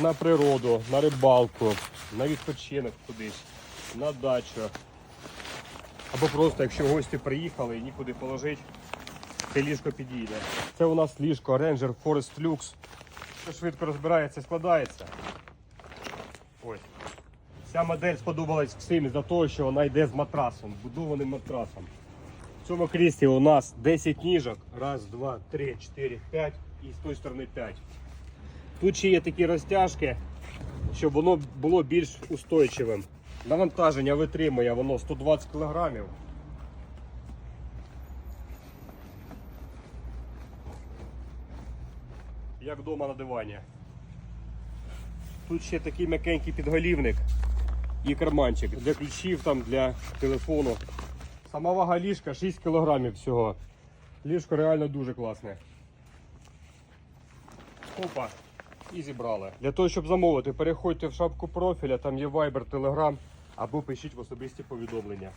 на природу, на рибалку, на відпочинок кудись, на дачу. Або просто, якщо гості приїхали і нікуди положити, це ліжко підійде. Це у нас ліжко Ranger Forest Lux. Це швидко розбирається, складається. Ось. Ця модель сподобалась всім за того, що вона йде з матрасом, будованим матрасом. В цьому кріслі у нас 10 ніжок. Раз, два, три, чотири, п'ять і з тої сторони 5. Тут ще є такі розтяжки, щоб воно було більш устойчивим. Навантаження витримує воно 120 кг. Як вдома на дивані. Тут ще такий м'якенький підголівник і карманчик для ключів, там, для телефону. Сама вага ліжка 6 кг всього. Ліжко реально дуже класне. Опа. І зібрали. Для того, щоб замовити, переходьте в шапку профіля, там є Viber, Telegram або пишіть в особисті повідомлення.